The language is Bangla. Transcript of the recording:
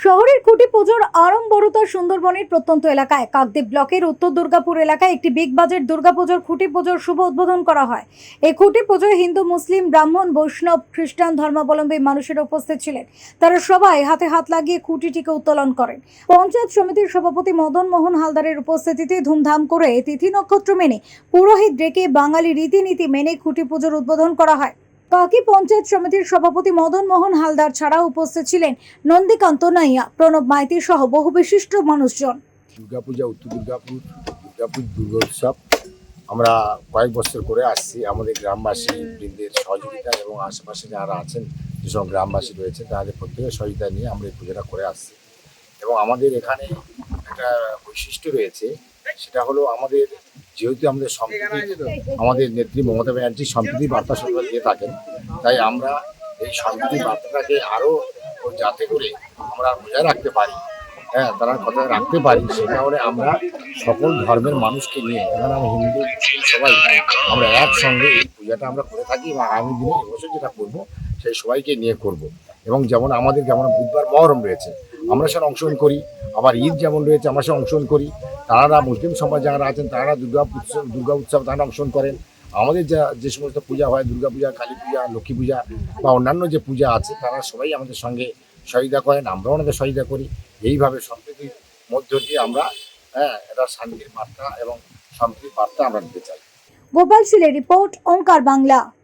শহরের খুঁটি পুজোর আড়ম্বরতা সুন্দরবনের প্রত্যন্ত এলাকায়। কাকদ্বীপ ব্লকের উত্তর দুর্গাপুর এলাকায় একটি বিগ বাজেট দুর্গাপুজোর খুঁটি পুজোর শুভ উদ্বোধন করা হয়। এই খুঁটি পুজোয় হিন্দু, মুসলিম, ব্রাহ্মণ, বৈষ্ণব, খ্রিস্টান, ধর্মাবলম্বী মানুষেরা উপস্থিত ছিলেন। তারা সবাই হাতে হাত লাগিয়ে খুঁটিটিকে উত্তোলন করেন। পঞ্চায়েত সমিতির সভাপতি মদন মোহন হালদারের উপস্থিতিতে ধুমধাম করে তিথি নক্ষত্র মেনে পুরোহিত ডেকে বাঙালি রীতিনীতি মেনে খুঁটি পুজোর উদ্বোধন করা হয়। কাকি পঞ্চায়েত সমিতির সভাপতি মদন মোহন হালদার ছাড়াও উপস্থিত ছিলেন নন্দীকান্ত নাইয়া, প্রণব মাইতি সহ বহু বিশিষ্ট মানুষজন। দুর্গাপূজা, উত্তর দুর্গাপুর দুর্গাপুর দুর্গা উৎসব আমরা কয়েক বছর করে আসছি আমাদের গ্রামবাসী বৃন্দের সহযোগিতা এবং আশেপাশে যারা আছেন যেসব গ্রামবাসী রয়েছে, তাদের প্রত্যেকের সহযোগিতা নিয়ে আমরা এই পুজোটা করে আসছি। এবং আমাদের এখানে একটা বৈশিষ্ট্য রয়েছে, সেটা হলো আমাদের যেহেতু আমাদের সম্প্রীতি আমাদের নেত্রী মমতা ব্যানার্জি সম্প্রীতি বার্তা সরকার দিয়ে থাকেন, তাই আমরা এই সম্প্রীতি বার্তাটাকে আরও যাতে করে আমরা বজায় রাখতে পারি হ্যাঁ তারা কথা রাখতে পারি সেটা হলে আমরা সকল ধর্মের মানুষকে নিয়ে, এখানে আমরা হিন্দু, মুসলিম সবাই, আমরা একসঙ্গে এই পূজাটা আমরা করে থাকি এবং আগামী দিনে এবছর যেটা করব, সেই সবাইকে নিয়ে করব। এবং যেমন আমাদের যেমন বুধবার মহরম রয়েছে আমরা সেটা অংশগ্রহণ করি। আবার ঈদ যেমন রয়েছে, আমরা সেটা অংশগ্রহণ করি। তারা মুসলিম সমাজ যারা আছেন, তারা দুর্গা উৎসব দুর্গা উৎসব তারা অংশগ্রহণ করেন। আমাদের যা, যে সমস্ত পূজা হয়, দুর্গা পূজা, কালী পূজা, লক্ষ্মী পূজা বা অন্যান্য যে পূজা আছে, তারা সবাই আমাদের সঙ্গে সহযোগিতা করেন, আমরাও ওনাদের সহযোগিতা করি। এইভাবে সম্প্রীতির মধ্য দিয়ে আমরা হ্যাঁ এটা শান্তির বার্তা এবং সম্প্রীতির বার্তা আমরা দিতে চাই। গোপাল সিলের রিপোর্ট, ওঙ্কার বাংলা।